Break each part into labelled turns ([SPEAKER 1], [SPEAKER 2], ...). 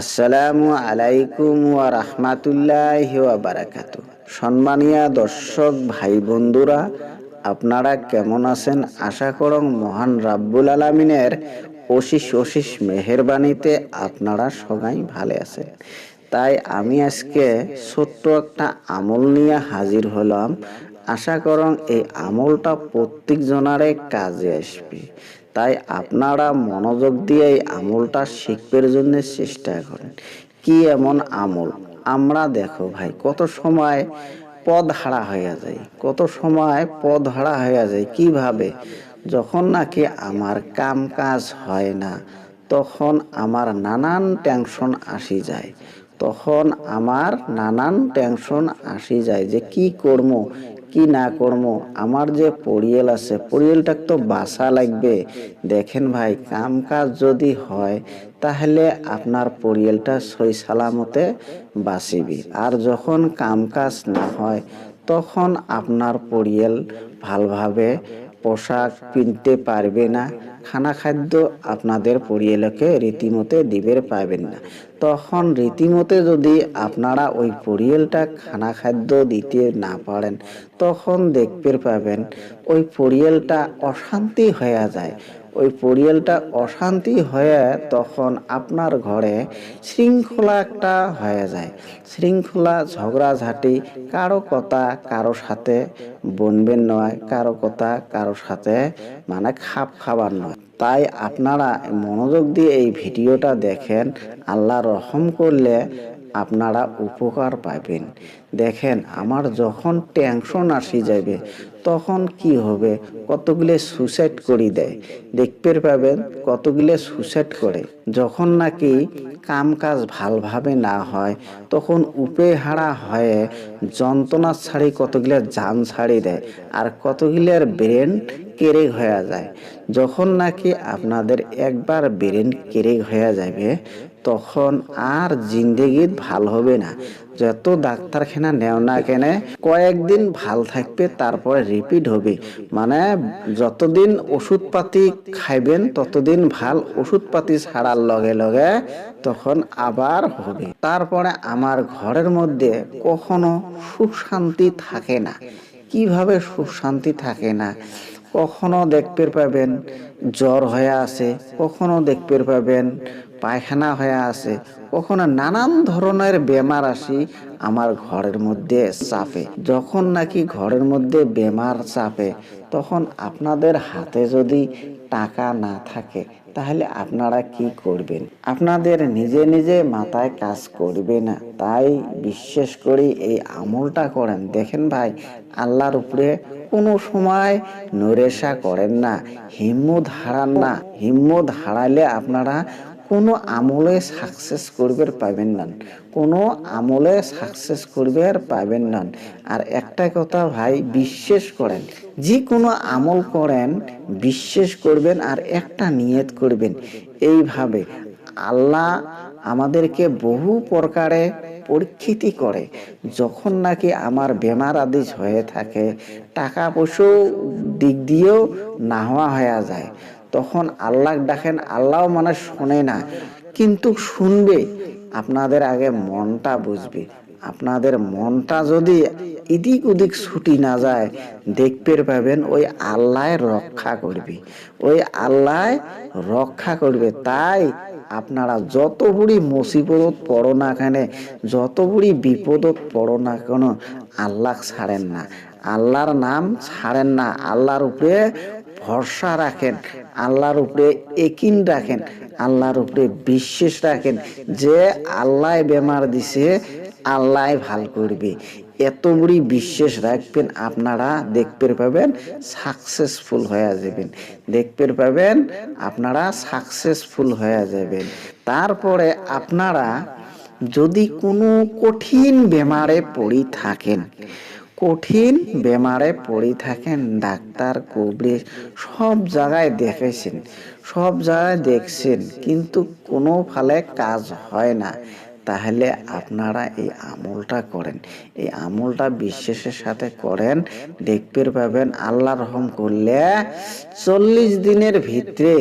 [SPEAKER 1] আসসালামু আলাইকুম ওয়া রাহমাতুল্লাহি ওয়া বারাকাতু সম্মানীয় দর্শক, ভাই বন্ধুরা, আপনারা কেমন আছেন? আশা করং মহান রাব্বুল আলামিনের অশিস অশিস মেহেরবানিতে আপনারা সবাই ভালো আছেন। তাই আমি আজকে ছোট্ট একটা আমল নিয়ে হাজির হলাম। আশা করং এই আমলটা প্রত্যেক জনারে কাজে আসবে। তাই আপনারা মনোযোগ দিয়ে এই আমলটা শিখবার জন্য চেষ্টা করেন। কি এমন আমল? আমরা দেখো ভাই, কত সময় পদ হারা হয়ে যায়, কত সময় পদ হারা হয়ে যায়, কীভাবে? যখন নাকি আমার কাম কাজ হয় না, তখন আমার নানান টেনশন আসি যায়। তখন আমার নানান টেনশন আসি যায় যে কি করব কি না করব আমার যে পরিয়াল আছে পরিয়ালটা তো বাসা লাগবে। দেখেন ভাই কাম কাজ যদি হয়, তাহলে আপনার পরিয়ালটা সই সালামতে বাঁচিবি আর যখন কাম কাজ না হয়, তখন আপনার পরিয়াল ভালোভাবে পোশাক কিনতে পারবে না খানা খাদ্য আপনাদের পরিয়ালকে রীতিমতে দিবের পাবেন না। তখন রীতিমতে যদি আপনারা ওই পরিয়ালটা খানা খাদ্য দিতে না পারেন, তখন দেখতে পাবেন ওই পরিয়ালটা অশান্তি হয়ে যায়। ওই পরিয়ালটা অশান্তি হয়ে তখন আপনার ঘরে শৃঙ্খলা একটা হয়ে যায়। শৃঙ্খলা, ঝগড়াঝাটি, কারও কথা কারও সাথে বনবেন নয়, কারও কথা কারও সাথে মানে খাপ খাবার নয়। তাই আপনারা মনোযোগ দিয়ে এই ভিডিওটা দেখেন, আল্লাহ রহম করলে আপনারা উপকার পাবেন। দেখেন, আমার যখন টেনশন আসি যাবে তখন কি হবে? কতগুলো সুসাইড করি দেয়। দেখতে পাবেন কতগুলো সুসাইড করে। যখন নাকি কাম কাজ ভালভাবে না হয়, তখন উপে হারা হয়ে যন্ত্রণা ছাড়ি কতগুলো জান ছাড়ি দেয় আর কতগুলোর ব্রেন কেরেক হয়ে যায়। যখন নাকি আপনাদের একবার ব্রেন কেরেক হয়ে যাবে তখন আর জিন্দেগি ভালো হবে না। যত ডাক্তারখানা নেও না কেন, কয়েকদিন ভালো থাকবে, তারপরে রিপিট হবে। মানে যতদিন ওষুধপাতি খাইবেন, ততদিন ভালো ওষুধপাতি ছাড়ার লগে লগে তখন আবার হবে। তারপরে আমার ঘরের মধ্যে কখনো সুখ শান্তি থাকে না। কীভাবে সুখ শান্তি থাকে না? কখনো দেখতে পাবেন, জ্বর হয়ে আছে, কখনো দেখতে পাবেন, পায়খানা হয়ে আছে, কখনো নানান ধরনের বেমার আসি আমার ঘরের মধ্যে চাপে। যখন নাকি ঘরের মধ্যে বেমার চাপে, তখন আপনাদের হাতে যদি টাকা না থাকে তাহলে আপনারা কি করবেন? আপনাদের নিজে নিজে মাথায় কাজ করবে না। তাই বিশ্বাস করি এই আমলটা করেন। দেখেন ভাই, আল্লাহর উপরে কোনো সময় নরেশা করেন না। হিম্মত হারান না। হিম্মত হারালে আপনারা কোনো আমলে সাকসেস করবে পাবেন না। কোনো আমলে সাকসেস করবে আর পাবেন না। আর একটা কথা ভাই, বিশ্বাস করেন, যে কোনো আমল করেন, বিশ্বাস করবেন আর একটা নিয়ত করবেন। এইভাবে আল্লাহ আমাদেরকে বহু প্রকারে পরীক্ষিতি করে। যখন নাকি আমার বেমার আদি হয়ে থাকে, টাকা পয়সাও দিক দিয়েও না হওয়া হয়ে যায়। তখন আল্লাহ ডাকেন আল্লাহ মানে শোনে না। কিন্তু শুনবে, আপনাদের আগে মনটা বুঝবে। আপনাদের মনটা যদি এদিক ওদিক ছুটি না যায় দেখতে পাবেন ওই আল্লাহ রক্ষা করবে। ওই আল্লাহ রক্ষা করবে। তাই আপনারা যত বুড়ি মুসিবত পড়ো না কেন, যত বুড়ি বিপদত পড়ো না কেন, আল্লাহ ছাড়েন না। আল্লাহর নাম ছাড়েন না। আল্লাহর উপরে ভরসা রাখেন, আল্লাহর উপরে একিন রাখেন, আল্লাহর উপরে বিশ্বাস রাখেন যে আল্লাহ বেমার দিছে, আল্লাহ ভালো করবে। এত বড়ি বিশ্বাস রাখবেন, আপনারা দেখতে পাবেন সাকসেসফুল হয়ে যাবেন। দেখতে পাবেন আপনারা সাকসেসফুল হয়ে যাবেন। তারপরে আপনারা যদি কোনো কঠিন বেমারে পড়ি থাকেন কঠিন বেমারে পড়ে থাকেন ডাক্তার কবরেজ সব জায়গায় দেখেছেন, সব জায়গায় দেখছেন, কিন্তু কোনো ফালে কাজ হয় না। তাহলে আপনারা এই আমলটা করেন, এই আমলটা বিশ্বাসের সাথে করেন দেখতে পাবেন আল্লাহ রহম করলে চল্লিশ দিনের ভিতরে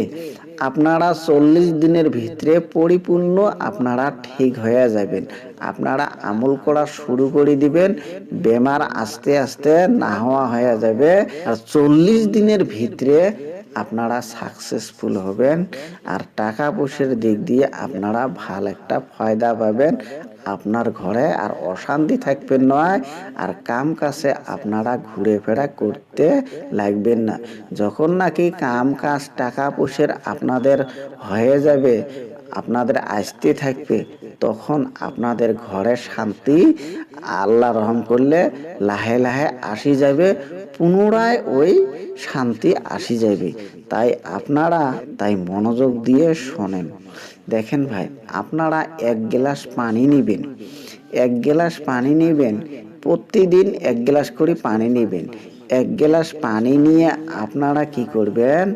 [SPEAKER 1] আপনারা চল্লিশ দিনের ভিতরে পরিপূর্ণ আপনারা ঠিক হয়ে যাবেন। আপনারা আমল করা শুরু করে দিবেন, বেমার আস্তে আস্তে না হওয়া হয়ে যাবে। আর চল্লিশ দিনের ভিতরে আপনারা সাকসেসফুল হবেন। আর টাকা পয়সার দিক দিয়ে আপনারা ভালো একটা ফায়দা পাবেন। আপনার ঘরে আর অশান্তি থাকবে নয়, আর কাম কাছে আপনারা ঘুরে ফেরা করতে লাগবেন না। যখন নাকি কাম কাজ, টাকা পয়সার আপনাদের হয়ে যাবে, আপনাদের আসতে থাকবে তখন আপনাদের ঘরে শান্তি, আল্লাহ রহম করলে লাহে লাহে আসি যাবে পুনরায় ওই শান্তি আসি যাবে তাই আপনারা তাই মনোযোগ দিয়ে শোনেন। দেখেন ভাই, আপনারা এক গ্লাস পানি নেবেন। এক গ্লাস পানি নেবেন, প্রতিদিন এক গ্লাস করে পানি নেবেন। এক গ্লাস পানি নিয়ে আপনারা কি করবেন?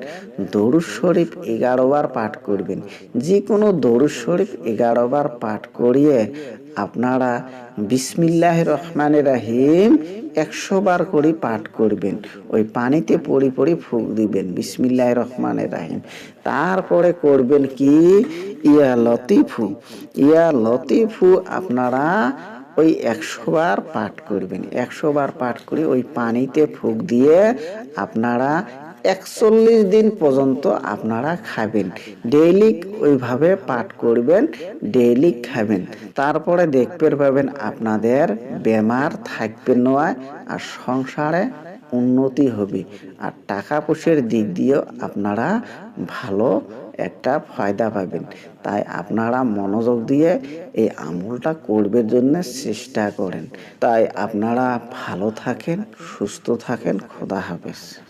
[SPEAKER 1] দরুদ শরীফ এগারো বার পাঠ করবেন। যে কোনো দরুদ শরীফ এগারো বার পাঠ করিয়ে আপনারা বিসমিল্লাহ রহমান রাহিম একশো বার করে পাঠ করবেন। ওই পানিতে পড়ি পড়ি ফুক দিবেন বিসমিল্লাহ রহমান রাহিম। তারপরে করবেন কি? ইয়া লতিফু। ইয়া লতিফু আপনারা ওই একশোবার পাঠ করবেন। একশোবার পাঠ করে ওই পানিতে ফুক দিয়ে আপনারা একচল্লিশ দিন পর্যন্ত আপনারা খাবেন। ডেইলি ওইভাবে পাঠ করবেন, ডেইলি খাবেন। তারপরে দেখতে পাবেন আপনাদের বেমার থাকবে নয় আর সংসারে উন্নতি হবে। আর টাকা পয়সার দিক দিয়েও আপনারা ভালো একটা ফায়দা পাবেন। তাই আপনারা মনোযোগ দিয়ে এই আমলটা করবার জন্য চেষ্টা করেন। তাই আপনারা ভালো থাকেন, সুস্থ থাকেন। খোদা হাফেজ।